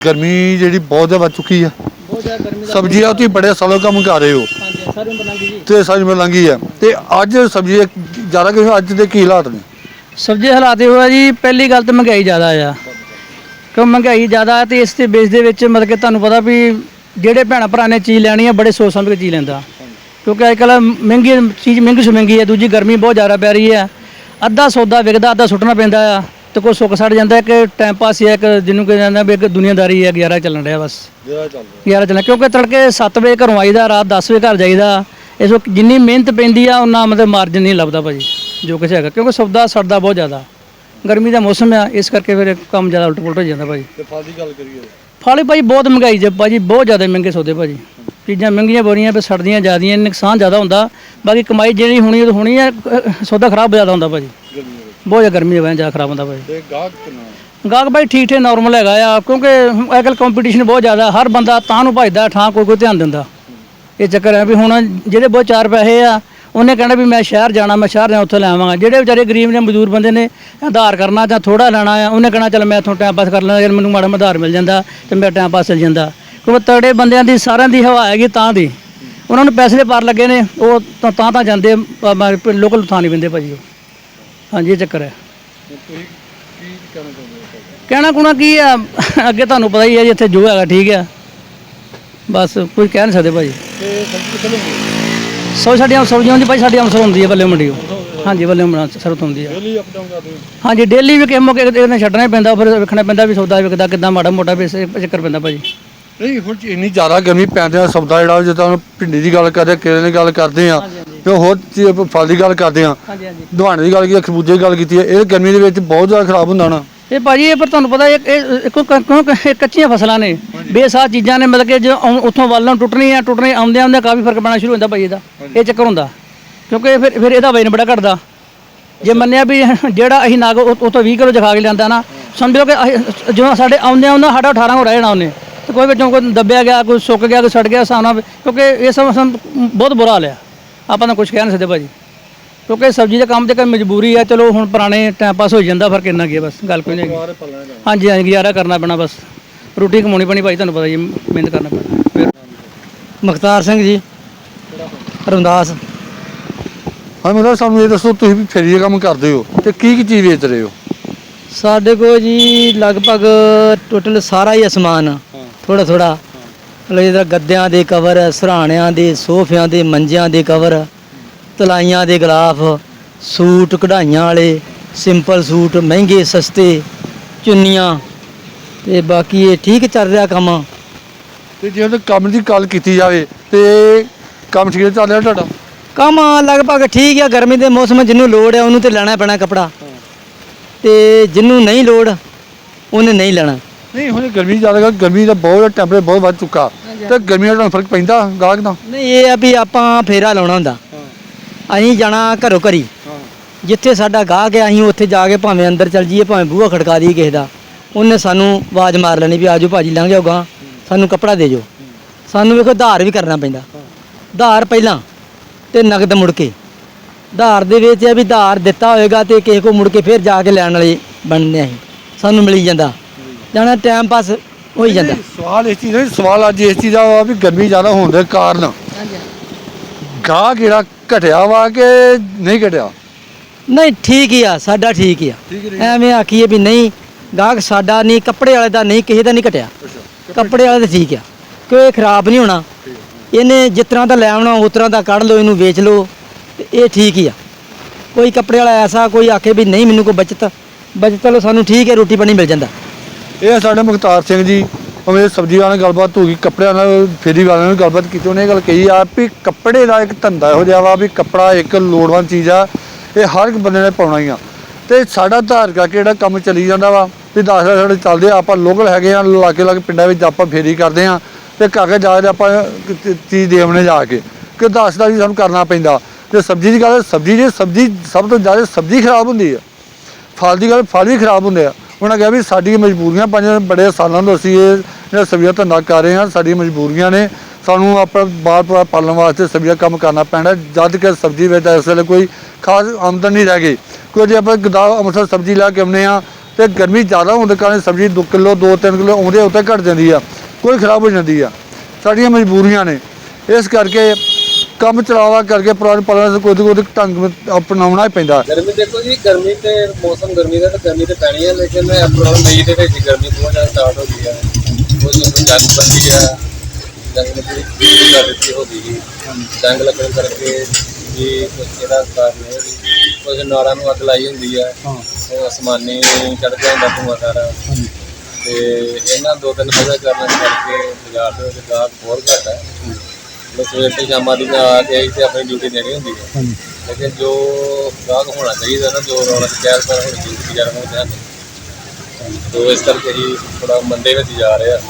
ਗਰਮੀ ਜਿਹੜੀ ਬਹੁਤ ਜ਼ਿਆਦਾ ਵੱਧ ਚੁੱਕੀ ਆ। ਬਹੁਤ ਜ਼ਿਆਦਾ ਗਰਮੀ ਦਾ ਸਬਜ਼ੀਆਂ ਤੁਸੀਂ ਬੜੇ ਸਾਲੋਂ ਕੰਮ ਕਰ ਰਹੇ ਹੋ। ਹਾਂਜੀ ਸਾਰੀ ਉਮਰ ਲੰਘੀ ਜੀ। ਤੇ ਸਾਰੀ ਉਮਰ ਲੰਘੀ ਆ। ਤੇ ਅੱਜ ਸਬਜ਼ੀ ਜ਼ਿਆਦਾ ਕਿ ਅੱਜ ਦੇ ਕੀ ਹਾਲਾਤ ਨੇ? ਸਬਜ਼ੀ ਹਾਲਾਤ ਇਹ ਹੋਇਆ ਜੀ ਪਹਿਲੀ ਗੱਲ ਤਾਂ ਮਹਿੰਗਾਈ ਜ਼ਿਆਦਾ ਆ। ਕਿਉਂ ਮਹਿੰਗਾਈ ਜ਼ਿਆਦਾ ਹੈ ਤੇ ਇਸ ਤੇ ਬੇਸ ਦੇ ਵਿੱਚ ਮਤਲਬ ਕਿ ਤੁਹਾਨੂੰ ਪਤਾ ਵੀ ਜਿਹੜੇ ਭੈਣ ਭਰਾ ਨੇ ਚੀਜ਼ ਲੈਣੀ ਹੈ ਬੜੇ ਸੋਚ ਸਮਝ ਕੇ ਚੀਜ਼ ਲੈਂਦਾ। ਕਿਉਂਕਿ ਅੱਜ ਕੱਲ੍ਹ ਮਹਿੰਗੀ ਚੀਜ਼ ਮਹਿੰਗੀ ਤੋਂ ਮਹਿੰਗੀ ਹੈ ਦੂਜੀ ਗਰਮੀ ਬਹੁਤ ਜ਼ਿਆਦਾ ਪੈ ਰਹੀ ਹੈ ਅੱਧਾ ਸੌਦਾ ਵਿਕਦਾ ਅੱਧਾ ਸੁੱਟਣਾ ਪੈਂਦਾ ਆ। ਤੇ ਕੋਈ ਸੁੱਕ ਸੜ ਜਾਂਦਾ ਕਿ ਟਾਈਮ ਪਾਸ ਹੀ ਹੈ ਇੱਕ ਜਿਹਨੂੰ ਕਿਹਾ ਜਾਂਦਾ ਵੀ ਇੱਕ ਦੁਨੀਆਦਾਰੀ ਹੈ ਗੁਜ਼ਾਰਾ ਚੱਲਣ ਰਿਹਾ ਬਸ। ਜਿਹੜਾ ਚੱਲ ਗੁਜ਼ਾਰਾ ਚੱਲਣਾ ਕਿਉਂਕਿ ਤੜਕੇ 7 ਵਜੇ ਘਰੋਂ ਆਈਦਾ ਰਾਤ 10 ਵਜੇ ਘਰ ਜਾਈਦਾ। ਇਸ ਵਕਤ ਜਿੰਨੀ ਮਿਹਨਤ ਪੈਂਦੀ ਆ ਉਹਨਾਂ ਮਤਲਬ ਮਾਰਜਨ ਨਹੀਂ ਲੱਭਦਾ ਭਾਜੀ ਜੋ ਕੁਛ ਹੈਗਾ। ਕਿਉਂਕਿ ਸੌਦਾ ਸੜਦਾ ਬਹੁਤ ਜ਼ਿਆਦਾ। ਗਰਮੀ ਦਾ ਮੌਸਮ ਆ ਇਸ ਕਰਕੇ ਫਿਰ ਕੰਮ ਜ਼ਿਆਦਾ ਉਲਟ ਪੁਲਟ ਹੋ ਜਾਂਦਾ ਭਾਜੀ। ਤੇ ਫਲ ਦੀ ਗੱਲ ਕਰੀਏ। ਫਲ ਭਾਜੀ ਬਹੁਤ ਮਹਿੰਗਾਈ ਜੇ ਭਾਜੀ ਬਹੁਤ ਜ਼ਿਆਦਾ ਮਹਿੰਗੇ ਸੌਦੇ ਭਾਜੀ। ਚੀਜ਼ਾਂ ਮਹਿੰਗੀਆਂ ਬੋਰੀਆਂ ਪਰ ਸੜਦੀਆਂ ਜ਼ਿਆਦੀਆਂ ਨੁਕਸਾਨ ਜ਼ਿਆਦਾ ਹੁੰਦਾ। ਬਾਕੀ ਕਮਾਈ ਜਿਹੜੀ ਹੋਣੀ ਉਹ ਹੋਣੀ ਅਹ ਸੌਦਾ ਖਰਾਬ ਜ਼ਿਆਦਾ ਹੁੰਦਾ ਭਾਜੀ। ਬਹੁਤ ਜ਼ਿਆਦਾ ਗਰਮੀ ਦੀ ਵਜ੍ਹਾ ਨਾਲ ਜ਼ਿਆਦਾ ਖਰਾਬ ਹੁੰਦਾ ਭਾਜੀ ਤੇ ਗਾਹਕ ਕਿੰਨਾ ਗਾਹਕ ਭਾਈ ਠੀਕ ਠਾਕ ਨਾਰਮਲ ਹੈਗਾ ਆ ਕਿਉਂਕਿ ਅੱਜਕੱਲ ਕੰਪੀਟੀਸ਼ਨ ਬਹੁਤ ਜ਼ਿਆਦਾ ਹਰ ਬੰਦਾ ਤਾਂ ਨੂੰ ਭਜਦਾ ਠਾਂ ਕੋਈ ਕੋਈ ਧਿਆਨ ਦਿੰਦਾ। ਇਹ ਚੱਕਰ ਹੈ ਵੀ ਹੁਣ ਜਿਹੜੇ ਬਹੁਤ ਚਾਰ ਪੈਸੇ ਆ ਉਹਨੇ ਕਹਿਣਾ ਵੀ ਮੈਂ ਸ਼ਹਿਰ ਜਾਣਾ ਮੈਂ ਸ਼ਹਿਰ ਜਾ ਉੱਥੇ ਲੈ ਆਵਾਂਗਾ। ਜਿਹੜੇ ਵਿਚਾਰੇ ਗਰੀਬ ਨੇ ਮਜ਼ਦੂਰ ਬੰਦੇ ਨੇ ਆਧਾਰ ਕਰਨਾ ਜਾਂ ਥੋੜਾ ਲੈਣਾ ਆ ਉਹਨੇ ਕਹਿਣਾ ਚੱਲ ਮੈਂ ਇੱਥੋਂ ਟਾਈਮ ਪਾਸ ਕਰ ਲੈਣਾ ਜੇ ਮੈਨੂੰ ਮਾੜਾ ਮਧਾਰ ਮਿਲ ਜਾਂਦਾ ਤੇ ਮੇਰਾ ਟਾਈਮ ਪਾਸ ਚੱਲ ਜਾਂਦਾ। ਕਿਉਂਕਿ ਤਗੜੇ ਬੰਦਿਆਂ ਦੀ ਸਾਰਿਆਂ ਦੀ ਹਵਾ ਹੈਗੀ ਤਾਂ ਦੀ। ਉਹਨਾਂ ਨੂੰ ਪੈਸੇ ਦੇ ਪਾਰ ਲੱਗੇ ਨੇ ਉਹ ਤਾਂ ਤਾਂ ਤਾਂ ਜਾਂਦੇ ਲੋਕਲ ਥਾਂ ਨਹੀਂ ਬਿੰਦੇ ਭਾਜੀ ਉਹ। ਹਾਂਜੀ ਇਹ ਚੱਕਰ ਹੈ। ਤੇ ਤੁਸੀਂ ਕੀ ਕਹਿਣਾ ਚਾਹੁੰਦੇ ਹੋ ਕਹਿਣਾ ਕੁਣਾ ਕੀ ਆ ਅੱਗੇ ਤੁਹਾਨੂੰ ਪਤਾ ਹੀ ਹੈ ਜੀ ਇੱਥੇ ਜੋ ਹੈਗਾ ਠੀਕ ਹੈ। ਬਸ ਕੋਈ ਕਹਿ ਨਹੀਂ ਸਕਦੇ ਭਾਜੀ। ਤੇ ਸਬਜ਼ੀ ਕਿੱਥੇ ਲੈਂਦੇ ਸੋ ਸਾਡੀਆਂ ਸਬਜ਼ੀਆਂ ਦੀ ਭਾਈ ਸਾਡੀ ਅੰਮ੍ਰਿਤਸਰ ਹੁੰਦੀ ਹੈ ਬੱਲੇ ਮੰਡੀ ਹਾਂਜੀ ਬੱਲੇ ਅੰਮ੍ਰਿਤਸਰ ਤੋਂ ਹੁੰਦੀ ਹੈ। ਡੇਲੀ ਅਪ ਡਾਊਨ ਕਰਦੇ ਹੋ? ਹਾਂਜੀ ਡੇਲੀ ਵੀ ਕਿਸੇ ਮੌਕੇ ਇਹਨੇ ਛੱਡਣਾ ਹੀ ਪੈਂਦਾ ਫਿਰ ਵੇਖਣਾ ਪੈਂਦਾ ਵੀ ਸੌਦਾ ਵਿਕਦਾ ਕਿੱਦਾਂ ਮਾੜਾ ਮੋਟਾ ਵੀ ਇਸੇ ਚੱਕਰ ਪੈਂਦਾ ਭਾਜੀ। ਨਹੀਂ ਹੁਣ ਇੰਨੀ ਜ਼ਿਆਦਾ ਗਰਮੀ ਪੈਂਦੇ ਆ ਸਬਜ਼ਾ ਜਿਹੜਾ ਜਿੱਦਾਂ ਹੁਣ ਭਿੰਡੀ ਦੀ ਗੱਲ ਕਰਦੇ ਆ ਕੇਲੇ ਦੀ ਗੱਲ ਕਰਦੇ ਆ ਤੇ ਹੋਰ ਆਪਾਂ ਫਲ ਦੀ ਗੱਲ ਕਰਦੇ ਆ ਹਾਂਜੀ ਦੀ ਗੱਲ ਕੀਤੀ ਖਰਬੂਜੇ ਦੀ ਗੱਲ ਕੀਤੀ ਹੈ। ਇਹ ਗਰਮੀ ਦੇ ਵਿੱਚ ਬਹੁਤ ਜ਼ਿਆਦਾ ਖਰਾਬ ਹੁੰਦਾ ਨਾ। ਇਹ ਭਾਜੀ ਇਹ ਪਰ ਤੁਹਾਨੂੰ ਪਤਾ ਇਹ ਇਹ- ਇਹ ਕੱਚੀਆਂ ਫਸਲਾਂ ਨੇ। ਬੇਸਾਰ ਚੀਜ਼ਾਂ ਨੇ ਮਤਲਬ ਕਿ ਜੋ ਆਉਂ- ਉੱਥੋਂ ਵੱਲੋਂ ਟੁੱਟਣੀਆਂ ਟੁੱਟਣੇ ਆਉਂਦੇ ਆਉਂਦੇ ਕਾਫੀ ਫ਼ਰਕ ਪੈਣਾ ਸ਼ੁਰੂ ਹੁੰਦਾ ਭਾਜੀ ਇਹਦਾ। ਇਹ ਚੱਕਰ ਹੁੰਦਾ। ਕਿਉਂਕਿ ਫਿਰ ਫਿਰ ਇਹਦਾ ਵਜਨ ਬੜਾ ਘਟਦਾ। ਜੇ ਮੰਨਿਆ ਵੀ ਜਿਹੜਾ ਅਸੀਂ ਨਾਗ ਉਹ ਤੋਂ 20 ਕਿਲੋ ਜਖਾ ਕੇ ਲਿਆਂਦਾ ਨਾ ਸਮਝੋ ਕਿ ਅਸੀਂ- ਜਦੋਂ ਸਾਡੇ ਆਉਂਦੇ ਆਉਂਦੇ ਸਾਡਾ 18 ਹੋ ਰਹਿ ਜਾਣਾ ਉਹਨੇ ਤੇ ਕੋਈ ਵਿੱਚੋਂ ਕੋਈ ਦੱਬਿਆ ਗਿਆ ਕੋਈ ਸੁੱਕ ਗਿਆ ਕੋਈ ਸੜ ਗਿਆ ਸਾਨਾ ਕਿਉਂਕਿ ਇਹ ਸਭ ਸਭ ਬਹੁਤ ਬੁਰਾ ਹਾਲ ਆ। ਆਪਾਂ ਤਾਂ ਕੁਝ ਕਹਿ ਨਹੀਂ ਸਕਦੇ ਭਾਜੀ। ਕਿਉਂਕਿ ਸਬਜ਼ੀ ਦਾ ਕੰਮ ਤੇ ਕੋਈ ਮਜਬੂਰੀ ਆ ਚਲੋ ਹੁਣ ਪੁਰਾਣੇ ਟਾਈਮ ਪਾਸ ਹੋ ਜਾਂਦਾ ਫ਼ਰਕ ਇੰਨਾ ਕੀ ਆ ਬਸ ਗੱਲ ਕੋਈ ਨਹੀਂ ਹੈਗੀ। ਹਾਂਜੀ ਹਾਂਜੀ ਗੁਜ਼ਾਰਾ ਕਰਨਾ ਪੈਣਾ ਬਸ। ਰੋਟੀ ਕਮਾਉਣੀ ਪੈਣੀ ਭਾਈ ਤੁਹਾਨੂੰ ਪਤਾ ਜੀ ਮਿਹਨਤ ਕਰਨਾ ਪੈਣਾ। ਫਿਰ ਮੁਖਤਾਰ ਸਿੰਘ ਜੀ ਰਮਦਾਸ। ਹਾਂ ਮੇਰਾ ਸਾਨੂੰ ਇਹ ਦੱਸੋ ਤੁਸੀਂ ਵੀ ਫੇਰੀ ਦਾ ਕੰਮ ਕਰਦੇ ਹੋ ਤੇ ਕੀ ਕੀ ਚੀਜ਼ ਵੇਚ ਰਹੇ ਹੋ? ਸਾਡੇ ਕੋਲ ਜੀ ਲਗਭਗ ਟੋਟਲ ਸਾਰਾ ਹੀ ਅਸਮਾਨ ਥੋੜਾ ਥੋੜਾ ਮਤਲਬ ਜਿਹਦਾ ਗੱਦਿਆਂ ਦੇ ਕਵਰ ਸਰਾਣਿਆਂ ਦੇ ਸੋਫਿਆਂ ਦੇ ਮੰਜਿਆਂ ਦੇ ਕਵਰ ਤਲਾਈਆਂ ਦੇ ਗਲਾਫ ਸੂਟ ਕਢਾਈਆਂ ਵਾਲੇ ਸਿੰਪਲ ਸੂਟ ਮਹਿੰਗੇ ਸਸਤੇ ਚੁੰਨੀਆਂ ਤੇ ਬਾਕੀ ਇਹ ਠੀਕ ਚੱਲ ਰਿਹਾ ਕੰਮ। ਤੇ ਜੇ ਉਹਦੇ ਕੰਮ ਦੀ ਗੱਲ ਕੀਤੀ ਜਾਵੇ ਤੇ ਕੰਮ ਠੀਕ ਚੱਲ ਰਿਹਾ ਤੁਹਾਡਾ? ਕੰਮ ਲਗਭਗ ਠੀਕ ਆ ਗਰਮੀ ਦੇ ਮੌਸਮ ਜਿਹਨੂੰ ਲੋੜ ਹੈ ਉਹਨੂੰ ਤੇ ਲੈਣਾ ਪੈਣਾ ਕਪੜਾ। ਤੇ ਜਿਹਨੂੰ ਨਹੀਂ ਲੋੜ ਉਹਨੇ ਨਹੀਂ ਲੈਣਾ। ਨਹੀਂ ਹੁਣ ਗਰਮੀ ਜ਼ਿਆਦਾ ਗਾ, ਗਰਮੀ ਦਾ ਬਹੁਤ ਟੈਂਪਰੇਚਰ ਬਹੁਤ ਵੱਧ ਚੁੱਕਾ। ਤੇ ਗਰਮੀ ਤੁਹਾਨੂੰ ਫ਼ਰਕ ਪੈਂਦਾ ਗਾਹਕ ਦਾ ਨਹੀਂ ਇਹ ਆ ਵੀ ਆਪਾਂ ਫੇਰਾ ਲਾਉਣਾ ਹੁੰਦਾ। ਅਸੀਂ ਜਾਣਾ ਘਰੋਂ ਘਰੀ। ਜਿੱਥੇ ਸਾਡਾ ਗਾਹਕ ਹੈ ਅਸੀਂ ਉੱਥੇ ਜਾ ਕੇ ਭਾਵੇਂ ਅੰਦਰ ਚਲ ਜਾਈਏ ਭਾਵੇਂ ਬੂਹਾ ਖੜਕਾ ਦਈਏ ਕਿਸੇ ਦਾ ਉਹਨੇ ਸਾਨੂੰ ਆਵਾਜ਼ ਮਾਰ ਲੈਣੀ ਵੀ ਆਜੋ ਭਾਜੀ ਲੰਘ ਜਾਓ ਗਾਂ ਸਾਨੂੰ ਕੱਪੜਾ ਦੇ ਜਾਓ। ਸਾਨੂੰ ਵੇਖੋ ਧਾਰ ਵੀ ਕਰਨਾ ਪੈਂਦਾ। ਧਾਰ ਪਹਿਲਾਂ ਤੇ ਨਗਦ ਮੁੜ ਕੇ। ਧਾਰ ਦੇ ਵਿੱਚ ਇਹ ਵੀ ਧਾਰ ਦਿੱਤਾ ਹੋਏਗਾ ਤੇ ਕਿਸੇ ਕੋ ਮੁੜ ਕੇ ਫਿਰ ਜਾ ਕੇ ਲੈਣ ਵਾਲੇ ਬਣਨੇ ਅਸੀਂ। ਸਾਨੂੰ ਮਿਲੀ ਜਾਂਦਾ। ਜਾਣਾ ਟਾਈਮ ਪਾਸ ਹੋ ਹੀ ਜਾਂਦਾ ਸਵਾਲ ਇਸ ਚੀਜ਼ ਦਾ ਨਹੀਂ, ਸਵਾਲ ਅੱਜ ਇਸ ਚੀਜ਼ ਦਾ ਵਾ ਵੀ ਗਰਮੀ ਜ਼ਿਆਦਾ ਹੋਣ ਦੇ ਕਾਰਨ। ਗਾਹਕ ਜਿਹੜਾ ਘਟਿਆ ਵਾ ਕਿ ਨਹੀਂ ਘਟਿਆ? ਨਹੀਂ ਠੀਕ ਹੀ ਆ ਸਾਡਾ ਠੀਕ ਹੀ ਆ। ਠੀਕ ਐਵੇਂ ਆਖੀਏ ਵੀ ਨਹੀਂ ਗਾਹਕ ਸਾਡਾ ਨਹੀਂ ਕੱਪੜੇ ਵਾਲੇ ਦਾ ਨਹੀਂ ਕਿਸੇ ਦਾ ਨਹੀਂ ਘਟਿਆ। ਕੱਪੜੇ ਵਾਲੇ ਦਾ ਠੀਕ ਆ ਕਿਉਂ ਇਹ ਖਰਾਬ ਨਹੀਂ ਹੋਣਾ। ਇਹਨੇ ਜਿਸ ਤਰ੍ਹਾਂ ਦਾ ਲੈ ਆਉਣਾ ਉਸ ਤਰ੍ਹਾਂ ਦਾ ਕੱਢ ਲਓ ਇਹਨੂੰ ਵੇਚ ਲਓ ਤੇ ਇਹ ਠੀਕ ਹੀ ਆ। ਕੋਈ ਕੱਪੜੇ ਵਾਲਾ ਐਸਾ ਕੋਈ ਆਖੇ ਵੀ ਨਹੀਂ ਮੈਨੂੰ ਕੋਈ ਬਚਤ ਬਚਤ ਲੋ ਸਾਨੂੰ ਠੀਕ ਹੈ ਰੋਟੀ ਪਾਣੀ ਮਿਲ ਜਾਂਦਾ। ਇਹ ਸਾਡੇ ਮੁਖਤਾਰ ਸਿੰਘ ਜੀ ਉਹਨੇ ਸਬਜ਼ੀ ਵਾਲਿਆਂ ਨਾਲ ਗੱਲਬਾਤ ਹੋ ਗਈ, ਕੱਪੜਿਆਂ ਨਾਲ ਫੇਰੀ ਵਾਲਿਆਂ ਨਾਲ ਗੱਲਬਾਤ ਕੀਤੀ, ਉਹਨੇ ਇਹ ਗੱਲ ਕਹੀ ਆ ਵੀ ਕੱਪੜੇ ਦਾ ਇੱਕ ਧੰਦਾ ਇਹੋ ਜਿਹਾ ਵਾ ਵੀ ਕੱਪੜਾ ਇੱਕ ਲੋੜਵੰਦ ਚੀਜ਼ ਆ, ਇਹ ਹਰ ਇੱਕ ਬੰਦੇ ਨੇ ਪਾਉਣਾ ਹੀ ਆ। ਤੇ ਸਾਡਾ ਧਾਰ ਕਰਕੇ ਜਿਹੜਾ ਕੰਮ ਚੱਲੀ ਜਾਂਦਾ ਵਾ, ਵੀ 10 ਸਾਲ ਸਾਡੇ ਚੱਲਦੇ ਆ, ਆਪਾਂ ਲੋਕਲ ਹੈਗੇ ਆ, ਲਾਗੇ ਲਾਗੇ ਪਿੰਡਾਂ ਵਿੱਚ ਆਪਾਂ ਫੇਰੀ ਕਰਦੇ ਆ, ਤੇ ਕਾਕੇ ਜਾ ਕੇ ਆਪਾਂ ਕ- ਚੀਜ਼ ਦੇਵਣੇ ਜਾ ਕੇ, ਕਿ 10 ਦਾ ਵੀ ਸਾਨੂੰ ਕਰਨਾ ਪੈਂਦਾ। ਤੇ ਸਬਜ਼ੀ ਦੀ ਗੱਲ, ਸਬਜ਼ੀ ਜੇ ਸਬਜ਼ੀ ਸਭ ਤੋਂ ਜ਼ਿਆਦਾ ਸਬਜ਼ੀ ਖਰਾਬ ਹੁੰਦੀ ਆ, ਫਲ ਦੀ ਗੱਲ, ਫਲ ਵੀ ਖਰਾਬ ਹੁੰਦੇ ਆ। ਉਹਨਾਂ ਕਿਹਾ ਵੀ ਸਾਡੀ ਮਜਬੂਰੀਆਂ ਪੰਜ ਬੜੇ ਸਾਲਾਂ ਤੋਂ ਅਸੀਂ ਇਹ ਜਿਹੜਾ ਸਬਜ਼ੀਆਂ ਧੰਦਾ ਕਰ ਰਹੇ ਹਾਂ ਸਾਡੀਆਂ ਮਜਬੂਰੀਆਂ ਨੇ। ਸਾਨੂੰ ਆਪਣਾ ਬਾਹਰ ਪਾ- ਪਾਲਣ ਵਾਸਤੇ ਸਬਜ਼ੀਆਂ ਕੰਮ ਕਰਨਾ ਪੈਣਾ। ਜਦ ਕਿ ਸਬਜ਼ੀ ਵਿੱਚ ਇਸ ਵੇਲੇ ਕੋਈ ਖਾਸ ਆਮਦਨ ਨਹੀਂ ਰਹਿ ਗਈ। ਕੋਈ ਜੇ ਆਪਾਂ ਗਦਾ ਅੰਮ੍ਰਿਤਸਰ ਸਬਜ਼ੀ ਲੈ ਕੇ ਆਉਂਦੇ ਆ ਤੇ ਗਰਮੀ ਜ਼ਿਆਦਾ ਹੋਣ ਦੇ ਕਾਰਨ ਸਬਜ਼ੀ 2 ਕਿਲੋ 2-3 ਕਿਲੋ ਆਉਂਦੇ ਉੱਤੇ ਘਟ ਜਾਂਦੀ ਆ। ਕੋਈ ਖਰਾਬ ਹੋ ਜਾਂਦੀ ਆ। ਸਾਡੀਆਂ ਮਜਬੂਰੀਆਂ ਨੇ। ਇਸ ਕਰਕੇ ਕੰਮ ਚਲਾਵਾ ਕਰਕੇ ਪੁਰਾਣੇ ਪਾਲਣ ਕੋਈ ਨਾ ਕੋਈ ਢੰਗ ਅਪਣਾਉਣਾ ਹੀ ਪੈਂਦਾ। ਗਰਮੀ ਦੇਖੋ ਜੀ ਗਰਮੀ ਤੇ ਮੌਸਮ ਗਰਮੀ ਦਾ ਤਾਂ ਗਰਮੀ ਤੇ ਪੈਣੀ ਹੈ ਲੇਕਿਨ ਅਪ੍ਰੈਲ ਮਈ ਦੇ ਵਿੱਚ ਗਰਮੀ ਬਹੁਤ ਜ਼ਿਆਦਾ ਸਟਾਰਟ ਹੋ ਗਈ ਹੈ ਉਹ ਜੋ ਜੰਗ ਬੰਦੀ ਆ ਜੰਗ ਨੇ ਪੂਰੀ ਕਰ ਦਿੱਤੀ ਹੋ ਗਈ। ਜੰਗ ਲੱਗਣ ਕਰਕੇ ਜੀ ਕੁਝ ਇਹਦਾ ਕਾਰਨ ਹੈ ਕੁਝ ਨਾਰਾਂ ਨੂੰ ਅੱਗ ਲਾਈ ਹੁੰਦੀ ਹੈ। ਉਹ ਅਸਮਾਨੀ ਚੜ੍ਹਦਾ ਹੁੰਦਾ ਧੂਆਂ ਸਾਰਾ। ਤੇ ਇਹਨਾਂ ਦੋ ਤਿੰਨ ਵਜ੍ਹਾ ਕਾਰਨ ਕਰਕੇ ਬਾਜ਼ਾਰ ਦੇ ਵਿੱਚ ਗਾਹਕ ਬਹੁਤ ਘੱਟ ਹੈ ਲੋਕ ਸਵੇਰ ਤੇ ਸ਼ਾਮਾਂ ਦੀ ਆ ਕੇ ਤੇ ਆਪਣੀ ਡਿਊਟੀ ਦੇਣੀ ਹੁੰਦੀ ਹੈ। ਲੇਕਿਨ ਜੋ ਗਾਹਕ ਹੋਣਾ ਚਾਹੀਦਾ ਨਾ ਜੋ ਰੌਣਕ ਕਹਿਰ ਪਰ ਹੋਣੀ ਚਾਹੀਦੀ ਬਾਜ਼ਾਰਾਂ ਵਿੱਚ ਹੈ ਨਹੀਂ। ਤੋ ਇਸ ਕਰਕੇ ਹੀ ਥੋੜਾ ਮੰਦੇ ਵਿੱਚ ਜਾ ਰਹੇ ਆ।